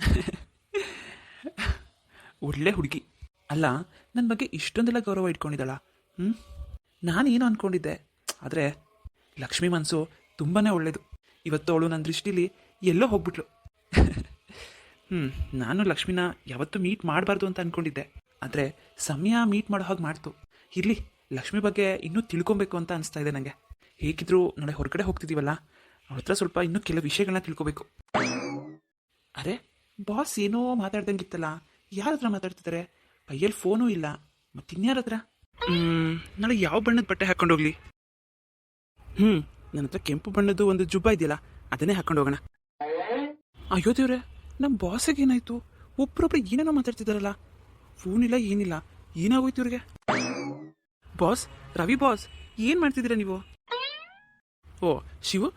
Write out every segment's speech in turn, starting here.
ಒಳ್ಳೆ ಹುಡುಗಿ. ಅಲ್ಲ ನನ್ನ ಬಗ್ಗೆ ಇಷ್ಟೊಂದೆಲ್ಲ ಗೌರವ ಇಟ್ಕೊಂಡಿದ್ದಾಳ. ಹ್ಞೂ ನಾನೇನು ಅಂದ್ಕೊಂಡಿದ್ದೆ ಆದರೆ, ಲಕ್ಷ್ಮಿ ಮನಸ್ಸು ತುಂಬಾ ಒಳ್ಳೆಯದು ಇವತ್ತು ಅವಳು ನನ್ನ ದೃಷ್ಟಿಲಿ ಎಲ್ಲೋ ಹೋಗ್ಬಿಟ್ಲು. ಹ್ಞೂ ನಾನು ಲಕ್ಷ್ಮಿನ ಯಾವತ್ತೂ ಮೀಟ್ ಮಾಡಬಾರ್ದು ಅಂತ ಅಂದ್ಕೊಂಡಿದ್ದೆ ಆದರೆ, ಸಮಯ ಮೀಟ್ ಮಾಡೋ ಹಾಗೆ ಮಾಡ್ತು. ಇರಲಿ, ಲಕ್ಷ್ಮಿ ಬಗ್ಗೆ ಇನ್ನೂ ತಿಳ್ಕೊಬೇಕು ಅಂತ ಅನಿಸ್ತಾ ಇದೆ ನನಗೆ ಹೇಗಿದ್ರು ನಾಳೆ ಹೊರಗಡೆ ಹೋಗ್ತಿದ್ದೀವಲ್ಲ ಅವ್ರ ಹತ್ರ ಸ್ವಲ್ಪ ಇನ್ನೂ ಕೆಲವು ವಿಷಯಗಳನ್ನ ತಿಳ್ಕೊಬೇಕು. ಅರೆ ಬಾಸ್ ಏನೋ ಮಾತಾಡ್ದಂಗಿತ್ತಲ್ಲ, ಯಾರ ಹತ್ರ ಮಾತಾಡ್ತಿದ್ದಾರೆ ಕೈಯಲ್ಲಿ ಫೋನು ಇಲ್ಲ. ಮತ್ತೆ ಇನ್ಯಾರ ಹತ್ರ? ನಾಳೆ ಯಾವ ಬಣ್ಣದ ಬಟ್ಟೆ ಹಾಕೊಂಡು ಹೋಗ್ಲಿ? ಹ್ಞೂ ನನ್ನ ಹತ್ರ ಕೆಂಪು ಬಣ್ಣದ್ದು ಒಂದು ಜುಬ್ಬ ಇದೆಯಲ್ಲ, ಅದನ್ನೇ ಹಾಕೊಂಡು ಹೋಗೋಣ. ಅಯ್ಯೋ ದೇವ್ರೆ ನಮ್ಮ ಬಾಸಿಗೆ ಏನಾಯ್ತು? ಒಬ್ರೊಬ್ರು ಏನೇನೋ ಮಾತಾಡ್ತಿದಾರಲ್ಲ. ಫೋನ್ ಇಲ್ಲ, ಏನಿಲ್ಲ. ಏನಾಗೋಯ್ತು ಇವ್ರಿಗೆ? ಬಾಸ್, ರವಿ ಬಾಸ್, ಏನು ಮಾಡ್ತಿದ್ದೀರಾ ನೀವು? ಓ, ಶಿವು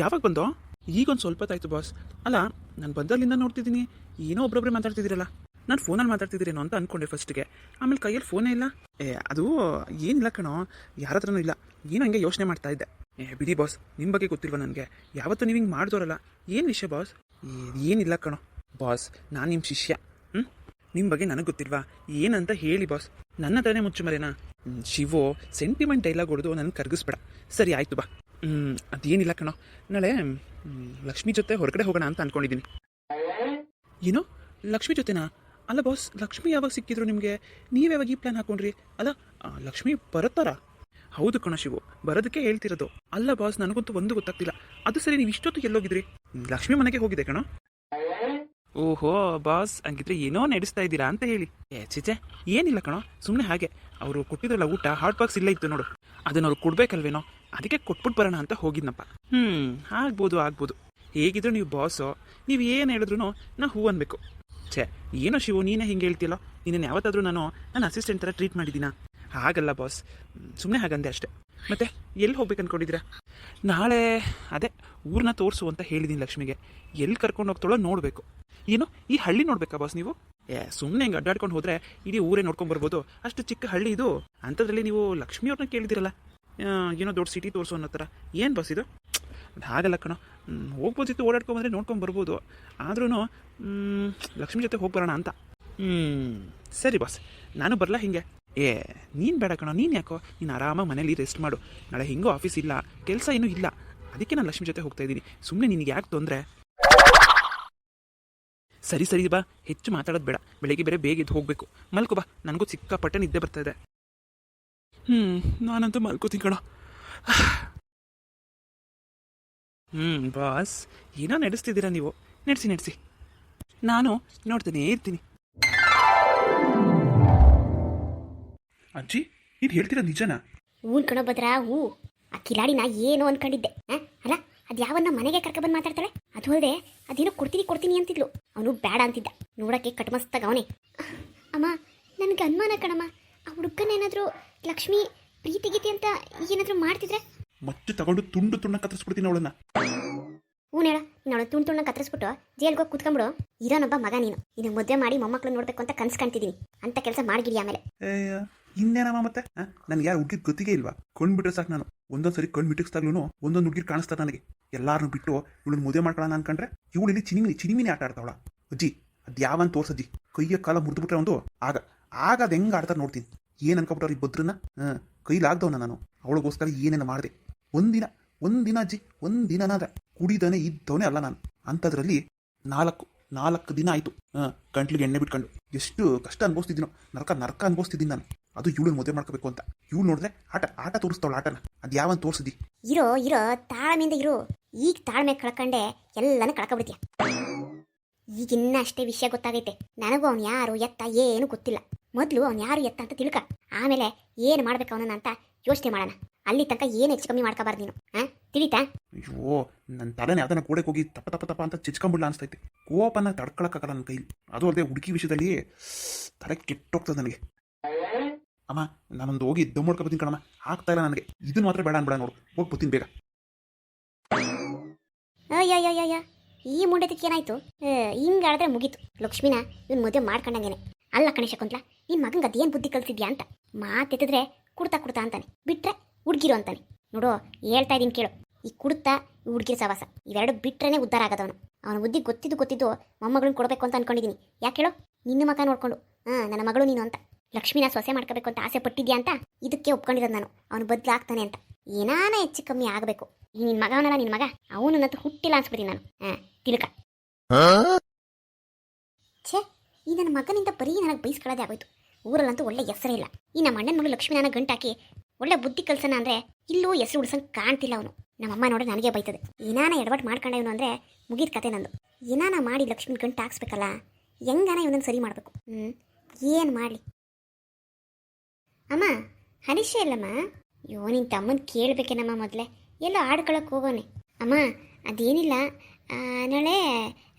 ಯಾವಾಗ ಬಂದೋ? ಈಗೊಂದು ಸ್ವಲ್ಪ ಹೊತ್ತಾಯ್ತು ಬಾಸ್ ಅಲ್ಲ, ನಾನು ಬಂದಲ್ಲಿಂದ ನೋಡ್ತಿದ್ದೀನಿ. ಏನೋ ಒಬ್ಬೊಬ್ಬರೇ ಮಾತಾಡ್ತಿದ್ದೀರಲ್ಲ. ನಾನು ಫೋನಲ್ಲಿ ಮಾತಾಡ್ತಿದ್ದೀರೇನೋ ಅಂತ ಅನ್ಕೊಂಡೆ ಫಸ್ಟ್ಗೆ ಆಮೇಲೆ ಕೈಯಲ್ಲಿ ಫೋನೇ ಇಲ್ಲ. ಏ, ಅದು ಏನಿಲ್ಲ ಕಣೋ. ಯಾರ ಹತ್ರನೂ ಇಲ್ಲ. ಏನು ಹಂಗೆ ಯೋಚನೆ ಮಾಡ್ತಾ ಇದ್ದೆ. ಏ, ಬಿಡಿ ಬಾಸ್ ನಿಮ್ಮ ಬಗ್ಗೆ ಗೊತ್ತಿಲ್ವಾ ನನಗೆ? ಯಾವತ್ತೂ ನೀವು ಹಿಂಗೆ ಮಾಡಿದೋರಲ್ಲ. ಏನು ವಿಷಯ ಬಾಸ್ ಏನಿಲ್ಲ ಕಣೋ. ಬಾಸ್ ನಾನು ನಿಮ್ಮ ಶಿಷ್ಯ. ಹ್ಞೂ ನಿಮ್ಮ ಬಗ್ಗೆ ನನಗೆ ಗೊತ್ತಿಲ್ವಾ? ಏನಂತ ಹೇಳಿ ಬಾಸ್ ನನ್ನ ಹತ್ರನೇ ಮುಚ್ಚು ಮರೇನಾ? ಶಿವೋ ಸೆಂಟಿಮೆಂಟ್ ಡೈಲಾಗ್ ಹೊಡೆದು ನನಗೆ ಕರ್ಗಿಸ್ಬೇಡ. ಸರಿ, ಆಯಿತು, ಬಾ. ಅದೇನಿಲ್ಲ ಕಣೋ. ನಾಳೆ ಲಕ್ಷ್ಮಿ ಜೊತೆ ಹೊರಗಡೆ ಹೋಗೋಣ ಅಂತ ಅನ್ಕೊಂಡಿದ್ದೀನಿ ಏನೋ? ಲಕ್ಷ್ಮಿ ಜೊತೆನಾ? ಅಲ್ಲ ಬಾಸ್ ಲಕ್ಷ್ಮಿ ಯಾವಾಗ ಸಿಕ್ಕಿದ್ರು ನಿಮಗೆ? ನೀವು ಯಾವಾಗ ಈ ಪ್ಲಾನ್ ಹಾಕೊಂಡ್ರಿ? ಅಲ್ಲ ಲಕ್ಷ್ಮಿ ಬರುತ್ತಾರಾ? ಹೌದು ಕಣ ಶಿವು ಬರೋದಕ್ಕೆ ಹೇಳ್ತಿರೋದು. ಅಲ್ಲ ಬಾಸ್ ನನಗಂತೂ ಒಂದು ಗೊತ್ತಾಗ್ತಿಲ್ಲ. ಅದು ಸರಿ ನೀವು ಇಷ್ಟೊತ್ತು ಎಲ್ಲೋಗಿದ್ರಿ? ಲಕ್ಷ್ಮಿ ಮನೆಗೆ ಹೋಗಿದೆ ಕಣ. ಓಹೋ ಬಾಸ್ ಹಂಗಿದ್ರೆ ಏನೋ ನಡೆಸ್ತಾ ಇದ್ದೀರಾ ಅಂತ ಹೇಳಿ. ಏ ಚಿಚೆ ಏನಿಲ್ಲ ಕಣೋ ಸುಮ್ಮನೆ ಹಾಗೆ. ಅವರು ಕೊಟ್ಟಿದ್ರಲ್ಲ ಊಟ ಹಾಟ್ ಬಾಕ್ಸ್ ಇಲ್ಲ ಇತ್ತು ನೋಡು. ಅದನ್ನ ಅವ್ರು ಕೊಡ್ಬೇಕಲ್ವೇನೋ? ಅದಕ್ಕೆ ಕೊಟ್ಬಿಟ್ಟು ಬರೋಣ ಅಂತ ಹೋಗಿದ್ನಪ್ಪ. ಹ್ಮ್. ಆಗ್ಬೋದು ಆಗ್ಬೋದು. ಹೇಗಿದ್ರು ನೀವು ಬಾಸು ನೀವು ಏನು ಹೇಳಿದ್ರು ನಾ ಹೂ ಅನ್ಬೇಕು. ಛೇ ಏನೋ ಶಿವು ನೀನೇ ಹಿಂಗೆ ಹೇಳ್ತಿಲ್ಲ ನಿನ್ನ ಯಾವತ್ತಾದರೂ ನಾನು ನನ್ನ ಅಸಿಸ್ಟೆಂಟ್ ಥರ ಟ್ರೀಟ್ ಮಾಡಿದ್ದೀನಾ? ಹಾಗಲ್ಲ ಬಾಸ್ ಸುಮ್ಮನೆ ಹಾಗಂದೆ ಅಷ್ಟೇ. ಮತ್ತೆ ಎಲ್ಲಿ ಹೋಗ್ಬೇಕು ಅನ್ಕೊಂಡಿದ್ದೀರಾ? ನಾಳೆ ಅದೇ ಊರನ್ನ ತೋರಿಸು ಅಂತ ಹೇಳಿದ್ದೀನಿ ಲಕ್ಷ್ಮಿಗೆ. ಎಲ್ಲಿ ಕರ್ಕೊಂಡು ಹೋಗ್ತಾಳೋ ನೋಡಬೇಕು. ಏನು ಈ ಹಳ್ಳಿ ನೋಡ್ಬೇಕಾ ಬಾಸ್ ನೀವು? ಏ ಸುಮ್ಮನೆ ಹಿಂಗೆ ಅಡ್ಡಾಡ್ಕೊಂಡು ಹೋದ್ರೆ ಇಡೀ ಊರೇ ನೋಡ್ಕೊಂಡು ಬರ್ಬೋದು. ಅಷ್ಟು ಚಿಕ್ಕ ಹಳ್ಳಿ ಇದು. ಅಂಥದ್ರಲ್ಲಿ ನೀವು ಲಕ್ಷ್ಮಿಯವ್ರನ್ನ ಕೇಳಿದಿರಲ್ಲ ಏನೋ ದೊಡ್ಡ ಸಿಟಿ ತೋರಿಸು ಅನ್ನೋ ಥರ. ಏನು ಬಸ್ ಇದು? ಅದು ಹಾಗಲ್ಲ ಕಣೋ. ಹೋಗ್ಬೋದಿತ್ತು ಓಡಾಡ್ಕೊಂಬಂದ್ರೆ ನೋಡ್ಕೊಂಡು ಬರ್ಬೋದು. ಆದ್ರೂ ಲಕ್ಷ್ಮಿ ಜೊತೆ ಹೋಗಿ ಬರೋಣ ಅಂತ. ಹ್ಞೂ ಸರಿ ಬಾಸ್ ನಾನು ಬರಲ್ಲ ಹಿಂಗೆ? ಏ, ನೀನು ಬೇಡ ಕಣೋ. ನೀನು ಯಾಕೋ? ನೀನು ಆರಾಮಾಗಿ ಮನೇಲಿ ರೆಸ್ಟ್ ಮಾಡು. ನಾಳೆ ಹಿಂಗೋ ಆಫೀಸ್ ಇಲ್ಲ. ಕೆಲಸ ಏನೂ ಇಲ್ಲ. ಅದಕ್ಕೆ ನಾನು ಲಕ್ಷ್ಮಿ ಜೊತೆ ಹೋಗ್ತಾ ಇದ್ದೀನಿ. ಸುಮ್ಮನೆ ನಿನಗೆ ಯಾಕೆ ತೊಂದರೆ? ಸರಿ ಸರಿ ಬಾ. ಹೆಚ್ಚು ಮಾತಾಡೋದು ಬೇಡ. ಬೆಳಿಗ್ಗೆ ಬೇರೆ ಬೇಗ ಎದ್ದು ಹೋಗಬೇಕು. ಮಲ್ಕೋ ಬಾ. ನನಗೂ ಸಿಕ್ಕಾಪಟ್ಟೆ ನಿದ್ದೆ ಬರ್ತಾ ಇದೆ. ಹ್ಞೂ ನಾನಂತೂ ಮಲ್ಕೋತೀನಿ ಕಣ. ಹ್ಞೂ ಬಾಸ್ ಏನೋ ನಡೆಸ್ತಿದ್ದೀರಾ ನೀವು? ನಡೆಸಿ ನಡೆಸಿ. ನಾನು ನೋಡ್ತಾನೇ ಇರ್ತೀನಿ. ಅಜ್ಜಿ ಇದು ಹೇಳ್ತೀರಾ ನಿಜನಾ? ಹೂನ್ ಕಣೋ ಭದ್ರ ಹೂ ಆ ಕಿಲಾಡಿನ ಏನು ಅನ್ಕೊಂಡಿದ್ದೆ. ಆ? ಅಲ್ಲ ಅದು ಯಾವನ್ನ ಮನೆಗೆ ಕರ್ಕ ಬಂದು ಮಾತಾಡ್ತಾಳೆ? ಅದು ಅಲ್ಲದೆ ಅದೇನೋ ಕೊಡ್ತೀನಿ ಕೊಡ್ತೀನಿ ಅಂತಿದ್ಲು. ಅವನು ಬೇಡ ಅಂತಿದ್ದ. ನೋಡಕ್ಕೆ ಕಟ್ಮಸ್ತಾಗ ಅವನೇ. ಅಮ್ಮ ನನಗೆ ಅನುಮಾನ ಕಣಮ್ಮ. ಆ ಹುಡುಗನೇನಾದರೂ ಲಕ್ಷ್ಮಿ ಪ್ರೀತಿ ಗೀತೆ ಅಂತ ಏನಾದರೂ ಮಾಡ್ತಿದ್ರೆ? ಮತ್ತೆ ತಗೊಂಡು ತುಂಡು ತುಂಡ ಕತ್ತರಿಸ್ಬಿಡ್ತೀನಿ ಅವಳನ್ನ. ಹ್ಞೂ ಹೇಳ ಅವಳು ತುಂಡು ತುಂಡ ಕತ್ತರಿಸ್ಬಿಟ್ಟು ಜೈಲ್ಗೆ ಹೋಗಿ ಕುತ್ಕೊಂಬಿಡು ಇರೋನೊಬ್ಬ ಮಗ ನೀನು. ಇನ್ನು ಮದುವೆ ಮಾಡಿ ಮೊಮ್ಮಕ್ಳು ನೋಡ್ಬೇಕು ಅಂತ ಕನ್ಸು ಕಾಣ್ತಿದ್ದೀನಿ ಅಂತ ಕೆಲಸ ಮಾಡ್ಗಿಡಿ ಆಮೇಲೆ. ಇನ್ನೇನಮ್ಮ ಮತ್ತೆ? ನನ್ಗೆ ಯಾರು ಹುಡುಗಿರ್ ಗೊತ್ತಿಗೆ ಇಲ್ವಾ? ಕೊಂಡ್ಬಿಟ್ರೆ ಸಾಕು ನಾನು. ಒಂದೊಂದ್ಸರಿ ಕಣ್ ಮಿಟಕ್ಸ್ದಾಗ್ಲೂ ಒಂದೊಂದು ಹುಡುಗಿ ಕಾಣಿಸ್ತಾರೆ ನನಗೆ. ಎಲ್ಲಾರನ್ನು ಬಿಟ್ಟು ಇವಳನ್ನ ಮದುವೆ ಮಾಡ್ಕೊಳ್ಳೋಣ ಅನ್ಕೊಂಡ್ರೆ ಇವಳು ಇಲ್ಲಿ ಚಿನಿಮಿನಿ ಚಿನಿಮಿನಿ ಆಟ ಆಡ್ತಾವಳ. ಅಜ್ಜಿ ಅದ್ ಯಾವನ್ ತೋರ್ಸಜ್ಜಿ ಕೈಯ ಕಾಲ ಮುರಿದ್ಬಿಟ್ರೆ ಒಂದು ಆಗ. ಆಗ ಅದು ಹೆಂಗೆ ಆಡ್ತಾರೆ ನೋಡ್ತೀನಿ. ಏನ್ ಅನ್ಕೊಬಿಟ್ಟವ್ರು ಈ ಬದ್ರನ್ನ? ಕೈಲಾಗ್ದವನ ನಾನು. ಅವಳಿಗೋಸ್ಕರ ಏನೇನು ಮಾಡಿದೆ. ಒಂದಿನ ಒಂದಿನ ಅಜ್ಜಿ ಒಂದಿನನಾದ ಕುಡಿದವನೇ ಇದ್ದವನೇ ಅಲ್ಲ ನಾನು. ಅಂಥದ್ರಲ್ಲಿ ನಾಲ್ಕು ನಾಲ್ಕು ದಿನ ಆಯಿತು. ಗಂಟ್ಲಿಗೆ ಎಣ್ಣೆ ಬಿಟ್ಕೊಂಡು. ಎಷ್ಟು ಕಷ್ಟ ಅನ್ಭವಿಸ್ತಿದ್ದೀನೋ. ನರಕ ನರಕ ಅನ್ಭವಿಸ್ತಿದ್ದೀನಿ ನಾನು. ಅದು ಇವಳು ಮದುವೆ ಮಾಡ್ಕೋಬೇಕು ಅಂತ. ಇವಳು ನೋಡಿದ್ರೆ ಆಟ ಆಟ ತೋರಿಸ್ತಾವಳ ಆಟನ. ಅದು ಯಾವನ್ ತೋರಿಸಿದಿ? ಇರೋ ಇರೋ, ತಾಳ್ಮೆಯಿಂದ ಇರೋ. ಈಗ ತಾಳ್ಮೆ ಕಳ್ಕೊಂಡೆ ಎಲ್ಲಾನು ಕಳ್ಕೊಬಿಡ್ತೀಯ. ಈಗ ಇನ್ನ ಅಷ್ಟೇ ವಿಷಯ ಗೊತ್ತಾಗೈತೆ. ನನಗೂ ಅವ್ನು ಯಾರು, ಎತ್ತ, ಏನು ಗೊತ್ತಿಲ್ಲ. ಮೊದಲು ಅವ್ನು ಯಾರು ಎತ್ತ ಅಂತ ತಿಳ್ಕ. ಆಮೇಲೆ ಏನು ಮಾಡ್ಬೇಕು ಅವನನ್ನ ಅಂತ ಯೋಚನೆ ಮಾಡೋಣ. ಅಲ್ಲಿ ತನಕ ಏನು ಹೆಚ್ಚು ಕಮ್ಮಿ ಮಾಡ್ಕೋಬಾರ್ದು ನೀನು ಹಾ ತಿಳಿತಾ? ಅಯ್ಯೋ ನನ್ನ ತಲೆನೇ ಅದನ್ನ ಕೂಡಕ್ಕೆ ಹೋಗಿ ತಪ್ಪ ತಪ್ಪ ತಪ್ಪ ಅಂತ ಚಿಚ್ಕೊಂಬಿಡ್ಲ ಅನ್ಸ್ತೈತೆ. ಕೋಪನ ತಡ್ಕೊಳಕ್ಕಾಗಲ್ಲ ನನ್ನ ಕೈಲಿ. ಅದು ಅಲ್ಲದೆ ಹುಡುಗಿ ವಿಷಯದಲ್ಲಿ ತಲೆ ಕೆಟ್ಟೋಗ್ತದೆ ನನಗೆ. ಅಮ್ಮ ನಾನೊಂದು ಹೋಗಿ ದಮ್ ಮಾಡ್ಕೊಬತ್ತೀನಿ ಕಣಮ್ಮ. ಆಗ್ತಾ ಇಲ್ಲ ನನಗೆ. ಇದನ್ನ ಮಾತ್ರ ಬೇಡ ಅನ್ಬೇಡ ನೋಡು. ಹೋಗಿ ಬರ್ತೀನಿ ಬೇಗ. ಅಯ್ಯಯ್ಯಯ್ಯ ಈ ಮುಂಡೆದಕ್ಕೆ ಏನಾಯ್ತು? ಹಿಂಗಾಡಿದ್ರೆ ಮುಗೀತು. ಲಕ್ಷ್ಮಿನ ಇವ್ನು ಮದುವೆ ಮಾಡ್ಕೊಂಡಂಗೇನೆ. ಅಲ್ಲ ಕಣೇಶ ಕುಂತ್ಲ ನಿನ್ ಮಗಂಗೆ ಅದೇನು ಬುದ್ಧಿ ಕಲ್ತಿದ್ಯಾ ಅಂತ? ಮಾತೆತ್ತಿದ್ರೆ ಕುಡ್ತಾ ಕುಡ್ತಾ ಅಂತಾನೆ ಬಿಟ್ರೆ ಹುಡ್ಗಿರು ಅಂತಾನೆ. ನೋಡು ಹೇಳ್ತಾ ಇದೀನಿ ಕೇಳು. ಈ ಕುಡ್ತಾ ಈ ಹುಡ್ಗಿರ ಸವಾಸ ಇವೆರಡು ಬಿಟ್ರೇನೆ ಉದ್ಧಾರ ಆಗೋದವನು. ಅವನ ಬುದ್ಧಿ ಗೊತ್ತಿದ್ದು ಗೊತ್ತಿದ್ದು ಮೊಮ್ಮಗಳನ್ನ ಕೊಡಬೇಕು ಅಂತ ಅನ್ಕೊಂಡಿದ್ದೀನಿ ಯಾಕೆ ಹೇಳು ನಿನ್ನ ಮಗ ನೋಡ್ಕೊಂಡು. ಹಾಂ ನನ್ನ ಮಗಳು ನೀನು ಅಂತ. ಲಕ್ಷ್ಮಿನ ಸೊಸೆ ಮಾಡ್ಕೋಬೇಕು ಅಂತ ಆಸೆ ಪಟ್ಟಿದ್ಯಾ ಅಂತ ಇದಕ್ಕೆ ಒಪ್ಕೊಂಡಿರೋದು ನಾನು. ಅವನು ಬದಲಾಗ್ತಾನೆ ಅಂತ. ಏನಾನ ಹೆಚ್ಚು ಕಮ್ಮಿ ಆಗಬೇಕು. ನಿನ್ನ ಮಗ ಅವನಲ್ಲ ನಿನ್ನ ಮಗ? ಅವನು ನನ್ನ ಹುಟ್ಟಿಲ್ಲ ಅನ್ಸ್ಬಿಡ್ತೀನಿ ನಾನು. ಹಾಂ ತಿಳ್ಕ ಛೇ ಈ ನನ್ನ ಮಗನಿಂದ ಬರೀ ನನಗೆ ಬೈಸ್ಕೊಳ್ಳೋದೇ ಆಗೋಯ್ತು. ಊರಲ್ಲಂತೂ ಒಳ್ಳೆ ಹೆಸರೇ ಇಲ್ಲ. ಈ ನಮ್ಮ ಅಣ್ಣನ ಮಗಳು ಲಕ್ಷ್ಮೀ ನನ್ನ ಗಂಟಾಕಿ ಒಳ್ಳೆ ಬುದ್ಧಿ ಕಲ್ಸನ ಅಂದರೆ ಇಲ್ಲೂ ಹೆಸರು ಉಳಿಸಂಗೆ ಕಾಣ್ತಿಲ್ಲ ಅವನು. ನಮ್ಮಮ್ಮ ನೋಡಿ ನನಗೆ ಬೈತದೆ. ಏನಾನ ಎಡವಟ್ ಮಾಡ್ಕೊಂಡ ಇವನು ಅಂದರೆ ಮುಗಿದ ಕತೆ ನಂದು. ಏನಾನ ಮಾಡಿ ಲಕ್ಷ್ಮಿ ಗಂಟು ಹಾಕ್ಸ್ಬೇಕಲ್ಲ, ಹೆಂಗಾನ ಇವನನ್ನು ಸರಿ ಮಾಡಬೇಕು? ಹ್ಞೂ ಏನು ಮಾಡಲಿ? ಅಮ್ಮ, ಹರೀಶ ಇಲ್ಲಮ್ಮ? ಅಯ್ಯೋ ನಿನ್ನ ತಮ್ಮನ ಕೇಳಬೇಕೇನಮ್ಮ ಮೊದಲೇ. ಎಲ್ಲೋ ಆಡ್ಕೊಳಕ್ಕೆ ಹೋಗೋನೆ. ಅಮ್ಮ, ಅದೇನಿಲ್ಲ. ನಾಳೆ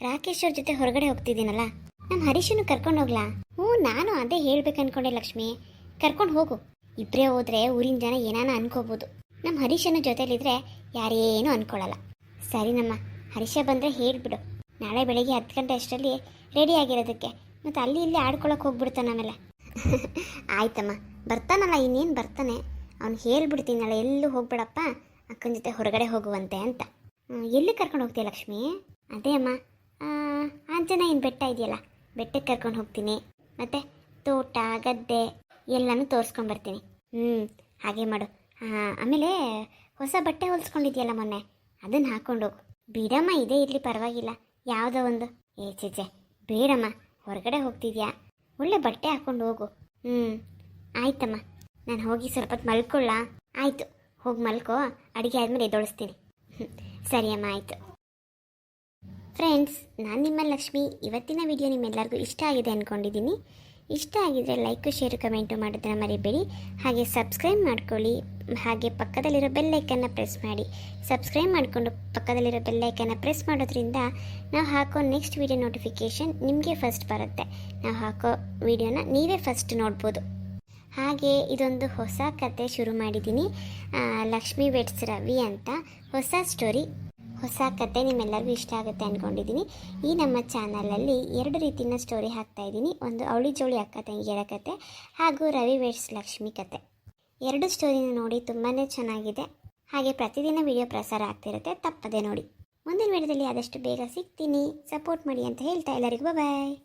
ರಾಕೇಶ್ ಅವ್ರ ಜೊತೆ ಹೊರಗಡೆ ಹೋಗ್ತಿದ್ದೀನಲ್ಲ. ನಮ್ಮ ಹರೀಶನ್ನು ಕರ್ಕೊಂಡು ಹೋಗ್ಲಾ? ಹ್ಞೂ ನಾನು ಅದೇ ಹೇಳ್ಬೇಕು ಅನ್ಕೊಂಡೆ ಲಕ್ಷ್ಮಿ. ಕರ್ಕೊಂಡು ಹೋಗು. ಇಬ್ಬರೇ ಹೋದ್ರೆ ಊರಿನ ಜನ ಏನಾನ ಅನ್ಕೋಬೋದು. ನಮ್ಮ ಹರೀಶನ ಜೊತೆಲಿದ್ರೆ ಯಾರೇನೂ ಅನ್ಕೊಳ್ಳಲ್ಲ ಸರಿನಮ್ಮ ಹರೀಶ ಬಂದರೆ ಹೇಳ್ಬಿಡು. ನಾಳೆ ಬೆಳಗ್ಗೆ ಹತ್ತು ಗಂಟೆ ಅಷ್ಟರಲ್ಲಿ ರೆಡಿ ಆಗಿರೋದಕ್ಕೆ. ಮತ್ತು ಅಲ್ಲಿ ಇಲ್ಲಿ ಆಡ್ಕೊಳಕ್ಕೆ ಹೋಗ್ಬಿಡ್ತಾನೆ ಆಮೇಲೆ. ಆಯ್ತಮ್ಮ. ಬರ್ತಾನಲ್ಲ ಇನ್ನೇನು ಬರ್ತಾನೆ? ಅವ್ನು ಹೇಳ್ಬಿಡ್ತೀನಿ ಎಲ್ಲೂ ಹೋಗ್ಬೇಡಪ್ಪ. ಅಕ್ಕನ ಜೊತೆ ಹೊರಗಡೆ ಹೋಗುವಂತೆ ಅಂತ. ಎಲ್ಲಿ ಕರ್ಕೊಂಡು ಹೋಗ್ತೀಯ ಲಕ್ಷ್ಮಿ? ಅದೇ ಅಮ್ಮ. ಆ, ಏನು ಬೆಟ್ಟ ಇದೆಯಲ್ಲ. ಬೆಟ್ಟಕ್ಕೆ ಕರ್ಕೊಂಡು ಹೋಗ್ತೀನಿ. ಮತ್ತು ತೋಟ, ಗದ್ದೆ ಎಲ್ಲನೂ ತೋರಿಸ್ಕೊಂಡು ಬರ್ತೀನಿ ಹ್ಞೂ ಹಾಗೆ ಮಾಡು. ಆಮೇಲೆ ಹೊಸ ಬಟ್ಟೆ ಹೊಲಿಸ್ಕೊಂಡಿದ್ಯಲ್ಲ ಮೊನ್ನೆ, ಅದನ್ನು ಹೋಗು. ಬಿಡಮ್ಮ, ಇದೇ ಇರಲಿ, ಪರವಾಗಿಲ್ಲ. ಯಾವುದೋ ಒಂದು. ಏ ಚೇಚೆ ಬೇಡಮ್ಮ, ಹೊರಗಡೆ ಹೋಗ್ತಿದ್ಯಾ? ಒಳ್ಳೆ ಬಟ್ಟೆ ಹಾಕೊಂಡು ಹೋಗು. ಹ್ಞೂ ಆಯ್ತಮ್ಮ. ನಾನು ಹೋಗಿ ಸ್ವಲ್ಪ ಮಲ್ಕೊಳ್ಳ? ಆಯಿತು, ಹೋಗಿ ಮಲ್ಕೋ, ಅಡುಗೆ ಆದಮೇಲೆ ಎದೊಳಿಸ್ತೀನಿ. ಸರಿ ಅಮ್ಮ ಆಯಿತು. ಫ್ರೆಂಡ್ಸ್ ನಾನು ನಿಮ್ಮ ಲಕ್ಷ್ಮಿ. ಇವತ್ತಿನ ವಿಡಿಯೋ ನಿಮ್ಮೆಲ್ಲರಿಗೂ ಇಷ್ಟ ಆಗಿದೆ ಅಂದ್ಕೊಂಡಿದ್ದೀನಿ ಇಷ್ಟ ಆಗಿದರೆ ಲೈಕು ಶೇರು ಕಮೆಂಟು ಮಾಡೋದನ್ನು ಮರಿಬೇಡಿ. ಹಾಗೆ ಸಬ್ಸ್ಕ್ರೈಬ್ ಮಾಡ್ಕೊಳ್ಳಿ. ಹಾಗೆ ಪಕ್ಕದಲ್ಲಿರೋ ಬೆಲ್ಲೈಕನ್ನು ಪ್ರೆಸ್ ಮಾಡಿ. ಸಬ್ಸ್ಕ್ರೈಬ್ ಮಾಡಿಕೊಂಡು ಪಕ್ಕದಲ್ಲಿರೋ ಬೆಲ್ಲೈಕನ್ನು ಪ್ರೆಸ್ ಮಾಡೋದ್ರಿಂದ ನಾವು ಹಾಕೋ ನೆಕ್ಸ್ಟ್ ವಿಡಿಯೋ ನೋಟಿಫಿಕೇಷನ್ ನಿಮಗೆ ಫಸ್ಟ್ ಬರುತ್ತೆ. ನಾವು ಹಾಕೋ ವಿಡಿಯೋನ ನೀವೇ ಫಸ್ಟ್ ನೋಡ್ಬೋದು. ಹಾಗೆ ಇದೊಂದು ಹೊಸ ಕತೆ ಶುರು ಮಾಡಿದ್ದೀನಿ ಲಕ್ಷ್ಮೀ ವೆಟ್ಸ್ ರವಿ ಅಂತ. ಹೊಸ ಸ್ಟೋರಿ ಹೊಸ ಕತೆ ನಿಮ್ಮೆಲ್ಲರಿಗೂ ಇಷ್ಟ ಆಗುತ್ತೆ ಅಂದ್ಕೊಂಡಿದ್ದೀನಿ ಈ ನಮ್ಮ ಚಾನಲಲ್ಲಿ ಎರಡು ರೀತಿಯ ಸ್ಟೋರಿ ಹಾಕ್ತಾ ಇದ್ದೀನಿ. ಒಂದು ಅವಳಿ ಜೋಳಿ ಅಕ್ಕ ತಂಗಿಯರ ಕತೆ ಹಾಗೂ ರವಿ ವೇಟ್ಸ್ ಲಕ್ಷ್ಮಿ ಕತೆ. ಎರಡು ಸ್ಟೋರಿನ ನೋಡಿ ತುಂಬಾ ಚೆನ್ನಾಗಿದೆ. ಹಾಗೆ ಪ್ರತಿದಿನ ವಿಡಿಯೋ ಪ್ರಸಾರ ಆಗ್ತಿರುತ್ತೆ ತಪ್ಪದೆ ನೋಡಿ. ಮುಂದಿನ ವಿಡಿಯೋದಲ್ಲಿ ಆದಷ್ಟು ಬೇಗ ಸಿಗ್ತೀನಿ. ಸಪೋರ್ಟ್ ಮಾಡಿ ಅಂತ ಹೇಳ್ತಾ ಎಲ್ಲರಿಗೂ ಬಾಯ್